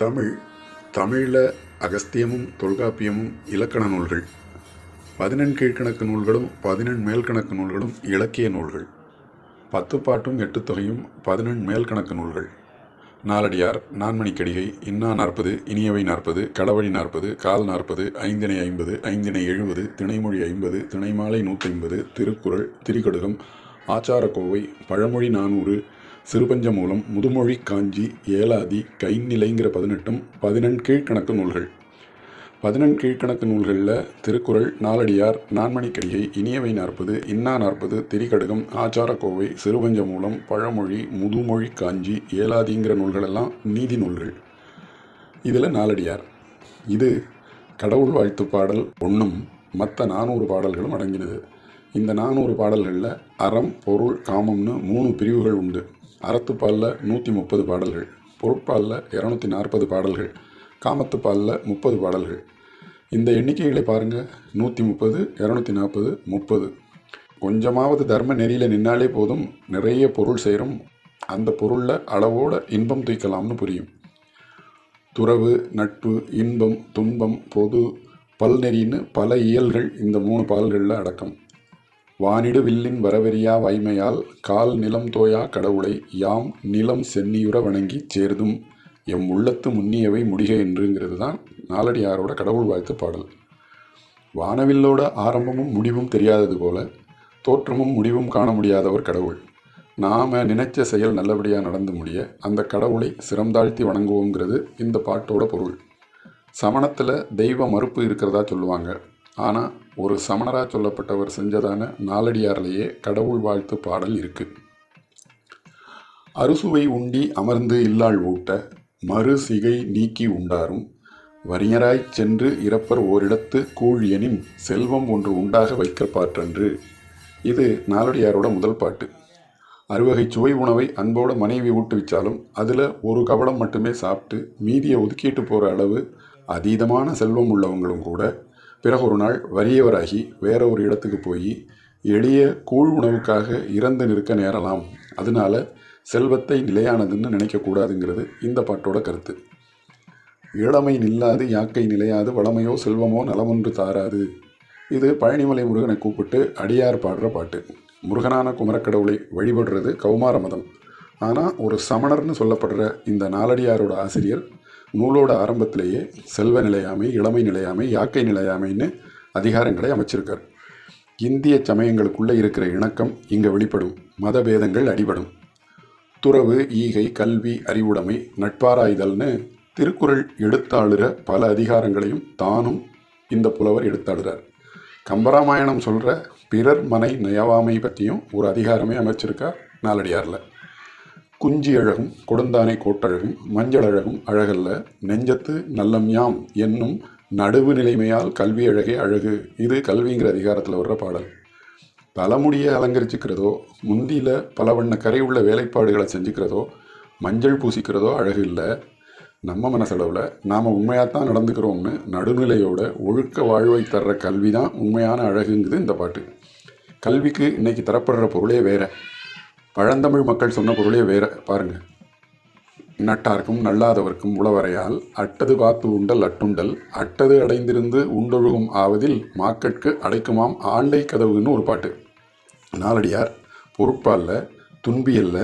தமிழ் தமிழில் அகஸ்தியமும் தொல்காப்பியமும் இலக்கண நூல்கள். பதினெண் கீழ்க்கணக்கு நூல்களும் பதினெண் மேல்கணக்கு நூல்களும் இலக்கிய நூல்கள். பத்து பாட்டும் எட்டு தொகையும் பதினெண் மேல்கணக்கு நூல்கள். நாலடியார் நான்மணிக்கடிகை இன்னா நாற்பது இனியவை நாற்பது கடவழி நாற்பது கால் நாற்பது ஐந்திணை ஐம்பது ஐந்திணை எழுபது திணைமொழி ஐம்பது திணைமாலை நூற்றைம்பது திருக்குறள் திரிகடுகம் ஆச்சாரக்கோவை பழமொழி நானூறு சிறுபஞ்சமூலம் முதுமொழி காஞ்சி ஏலாதி கைநிலைங்கிற பதினெட்டும் பதினெண் கீழ்க்கணக்கு நூல்கள். பதினெண் கீழ்க்கணக்கு நூல்களில் திருக்குறள் நாலடியார் நான்மணிக்கடிகை இனியவை நாற்பது இன்னா நாற்பது திரிகடுகம் ஆச்சாரக்கோவை சிறுபஞ்சமூலம் பழமொழி முதுமொழி காஞ்சி ஏலாதிங்கிற நூல்களெல்லாம் நீதி நூல்கள். இதில் நாலடியார். இது கடவுள் வாழ்த்து பாடல் ஒன்றும் மற்ற நானூறு பாடல்களும் அடங்கினது. இந்த நானூறு பாடல்களில் அறம் பொருள் காமம்னு மூணு பிரிவுகள் உண்டு. அறத்துப்பாலில் நூற்றி முப்பது பாடல்கள் பொருட்பாலில் இரநூத்தி நாற்பது பாடல்கள் காமத்துப்பாலில் முப்பது பாடல்கள். இந்த எண்ணிக்கைகளை பாருங்கள் நூற்றி முப்பது இரநூத்தி நாற்பது முப்பது. கொஞ்சமாவது தர்ம நெறியில் நின்னாலே போதும். நிறைய பொருள் சேரும். அந்த பொருளில் அளவோட இன்பம் தூக்கலாம்னு புரியும். துறவு நட்பு இன்பம் துன்பம் பொது பல்நெறின்னு பல இயல்கள் இந்த மூணு பால்களில் அடக்கம். வானிடு வில்லின் வரவெறியா வாய்மையால் கால் நிலம் தோயா கடவுளை யாம் நிலம் சென்னியுற வணங்கி சேர்தும் எம் உள்ளத்து முன்னியவை முடிக என்றுங்கிறது தான் நாலடியாரோட கடவுள் வாழ்த்து பாடல். வானவில்லோட ஆரம்பமும் முடிவும் தெரியாதது போல தோற்றமும் முடிவும் காண முடியாதவர் கடவுள். நாம் நினைச்ச செயல் நல்லபடியாக நடந்து முடிய அந்த கடவுளை சிரம்தாழ்த்தி வணங்குவோங்கிறது இந்த பாட்டோட பொருள். சமணத்தில் தெய்வ மறுப்பு இருக்கிறதா சொல்லுவாங்க. ஆனால் ஒரு சமணராக சொல்லப்பட்டவர் செஞ்சதான நாலடியாரிலேயே கடவுள் வாழ்த்து பாடல் இருக்கு. அறுசுவை உண்டி அமர்ந்து இல்லாள் ஊட்ட மறு சிகை நீக்கி உண்டாரும் வறியராய்ச் சென்று இறப்பர் ஓரிடத்து கூழியனின் செல்வம் ஒன்று உண்டாக வைக்கப்பாற்றன்று இது நாலடியாரோட முதல் பாட்டு. அறுவகை சுவை உணவை அன்போட மனைவி ஊட்டுவிச்சாலும் அதில் ஒரு கவலம் மட்டுமே சாப்பிட்டு மீதியை ஒதுக்கிட்டு போகிற அளவு அதீதமான செல்வம் உள்ளவங்களும் கூட பிறகு ஒரு நாள் வறியவராகி வேற ஒரு இடத்துக்கு போய் எளிய கூழ் உணவுக்காக இறந்து நிற்க நேரலாம். அதனால செல்வத்தை நிலையானதுன்னு நினைக்கக்கூடாதுங்கிறது இந்த பாட்டோட கருத்து. இளமை நில்லாது யாக்கை நிலையாது வளமையோ செல்வமோ நலமொன்று தாராது. இது பழனிமலை முருகனை கூப்பிட்டு அடியார் பாடுற பாட்டு. முருகனான குமரக்கடவுளை வழிபடுறது கௌமார மதம். ஆனால் ஒரு சமணர்னு சொல்லப்படுற இந்த நாலடியாரோட ஆசிரியர் நூலோட ஆரம்பத்திலேயே செல்வ நிலையாமை இளமை நிலையாமை யாக்கை நிலையாமைன்னு அதிகாரங்களை அமைச்சிருக்கார். இந்திய சமயங்களுக்குள்ளே இருக்கிற இணக்கம் இங்கே வெளிப்படும். மதபேதங்கள் அடிபடும். துறவு ஈகை கல்வி அறிவுடைமை நட்பாராய்தல்னு திருக்குறள் எடுத்தாளுற பல அதிகாரங்களையும் தானும் இந்த புலவர் எடுத்தாளுறார். கம்பராமாயணம் சொல்கிற பிறர் மனை நயவாமை பற்றியும் ஒரு அதிகாரமே அமைச்சிருக்கார் நாலடியாரில். குஞ்சி அழகும் கொடுந்தானை கோட்டழகும் மஞ்சள் அழகும் அழகல்ல நெஞ்சத்து நல்லம் யாம் என்னும் நடுவு நிலைமையால் கல்வி அழகே. அழகு இது கல்விங்கிற அதிகாரத்தில் வர்ற பாடல். தலைமுடியை அலங்கரிச்சுக்கிறதோ முந்தியில் பல வண்ண கரை உள்ள வேலைப்பாடுகளை செஞ்சுக்கிறதோ மஞ்சள் பூசிக்கிறதோ அழகு இல்லை. நம்ம மனசளவில் நாம் உண்மையாகத்தான் நடந்துக்கிறோம்னு நடுநிலையோட ஒழுக்க வாழ்வை தர்ற கல்வி தான் உண்மையான அழகுங்குது இந்த பாட்டு. கல்விக்கு இன்றைக்கி தரப்படுற பொருளே வேறு. பழந்தமிழ் மக்கள் சொன்ன பொருளே வேற. பாருங்க. நட்டார்க்கும் நல்லாதவர்க்கும் உளவரையால் அட்டது காத்து உண்டல் அட்டுண்டல் அட்டது அடைந்திருந்து உண்டொழுகும் ஆவதில் மாக்கட்கு அடைக்குமாம் ஆண்டை கதவுன்னு ஒரு பாட்டு. நாலடியார் பொருட்பாலில் துன்பியல்ல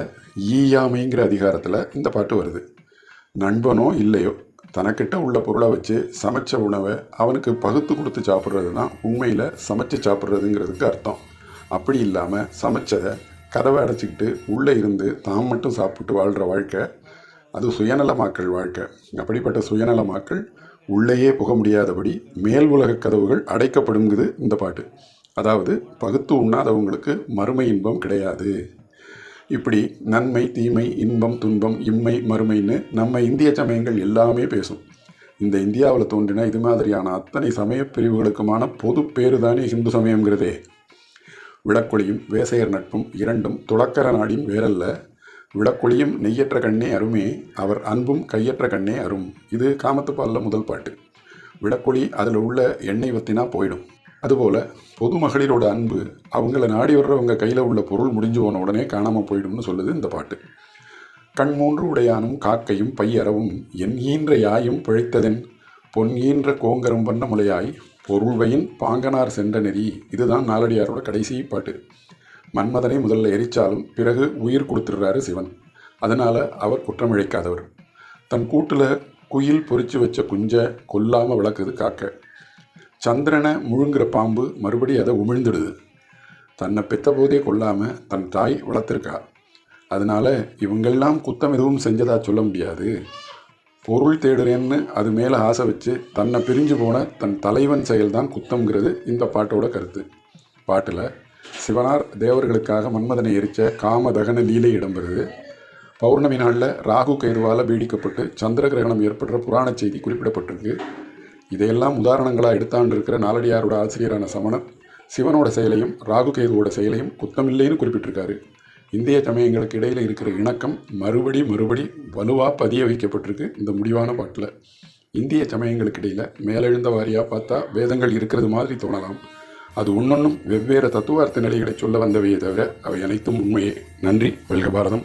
ஈயாமைங்கிற அதிகாரத்தில் இந்த பாட்டு வருது. நண்பனோ இல்லையோ தனக்கிட்ட உள்ள பொருளை வச்சு சமைச்ச உணவை அவனுக்கு பகுத்து கொடுத்து சாப்பிட்றது தான் உண்மையில் சமைச்சு சாப்பிட்றதுங்கிறதுக்கு அர்த்தம். அப்படி இல்லாமல் சமைச்சதை கதவை அடைச்சிக்கிட்டு உள்ளே இருந்து தான் மட்டும் சாப்பிட்டு வாழ்கிற வாழ்க்கை அது சுயநலமாக்கள் வாழ்க்கை. அப்படிப்பட்ட சுயநலமாக்கள் உள்ளேயே புக முடியாதபடி மேல் உலக கதவுகள் அடைக்கப்படுங்குது இந்த பாட்டு. அதாவது பகுத்து உண்ணாதவங்களுக்கு மறுமை இன்பம் கிடையாது. இப்படி நன்மை தீமை இன்பம் துன்பம் இம்மை மறுமைன்னு நம்ம இந்திய சமயங்கள் எல்லாமே பேசும். இந்த இந்தியாவில் தோன்றின இது மாதிரியான அத்தனை சமய பிரிவுகளுக்குமான பொது பேரு தானே இந்து சமயங்கிறதே விளக்கொளியும் வேசையர் நட்பும் இரண்டும் துளக்கர நாடின் வேறல்ல. விளக்கொளியும் நெய்யற்ற கண்ணே அருமே அவர் அன்பும் கையற்ற கண்ணே அரும். இது காமத்துப்பாலில் முதல் பாட்டு. விளக்கொளி அதில் உள்ள எண்ணெய் வத்தினா போயிடும். அதுபோல் பொதுமகளிரோட அன்பு அவங்கள நாடி வர்றவங்க கையில் உள்ள பொருள் முடிஞ்சு போன உடனே காணாமல் போயிடும்னு சொல்லுது இந்த பாட்டு. கண் மூன்று உடையானும் காக்கையும் பையறவும் என் ஈன்ற யாயும் பிழைத்ததென் பொன் ஈன்ற கோங்கரும் வண்ண முலையாய் பொருள்வையின் பாங்கனார் சென்ற நெறி. இதுதான் நாலடியாரோட கடைசி பாட்டு. மன்மதனை முதல்ல எரிச்சாலும் பிறகு உயிர் கொடுத்துடுறாரு சிவன். அதனால் அவர் குற்றமிழைக்காதவர். தன் கூட்டில் குயில் பொறிச்சு வச்ச குஞ்சை கொல்லாமல் வளர்க்குது காக்க. சந்திரனை முழுங்குற பாம்பு மறுபடி அதை உமிழ்ந்துடுது. தன்னை பெத்த போதே கொல்லாமல் தன் தாய் வளர்த்துருக்கா. அதனால் இவங்கெல்லாம் குத்தம் எதுவும் செஞ்சதா சொல்ல முடியாது. பொருள் தேடுறேன்னு அது மேலே ஆசை வச்சு தன்னை பிரிஞ்சு போன தன் தலைவன் செயல்தான் குத்தம்ங்கிறது இந்த பாட்டோட கருத்து. பாட்டில் சிவனார் தேவர்களுக்காக மன்மதனை எரித்த காமதகன லீலை இடம்பெறுது. பௌர்ணமி நாளில் ராகு கைதுவால் பீடிக்கப்பட்டு சந்திர கிரகணம் ஏற்படுற புராண செய்தி குறிப்பிடப்பட்டிருக்கு. இதையெல்லாம் உதாரணங்களாக எடுத்தாண்டு இருக்கிற நாலடியாரோட ஆசிரியரான சமணர் சிவனோட செயலையும் ராகு கேதுவோட செயலையும் குத்தமில்லைன்னு குறிப்பிட்டிருக்காரு. இந்திய சமயங்களுக்கு இடையில் இருக்கிற இணக்கம் மறுபடி மறுபடி வலுவாக பதிய வைக்கப்பட்டிருக்கு இந்த முடிவான பாட்டில். இந்திய சமயங்களுக்கு இடையில் மேலெழுந்த வாரியாக பார்த்தா வேதங்கள் இருக்கிறது மாதிரி தோணலாம். அது ஒன்னொன்றும் வெவ்வேறு தத்துவார்த்த நிலைகளை சொல்ல வந்தவையே தவிர அவை அனைத்தும் உண்மையே. நன்றி வெல்க பாரதம்.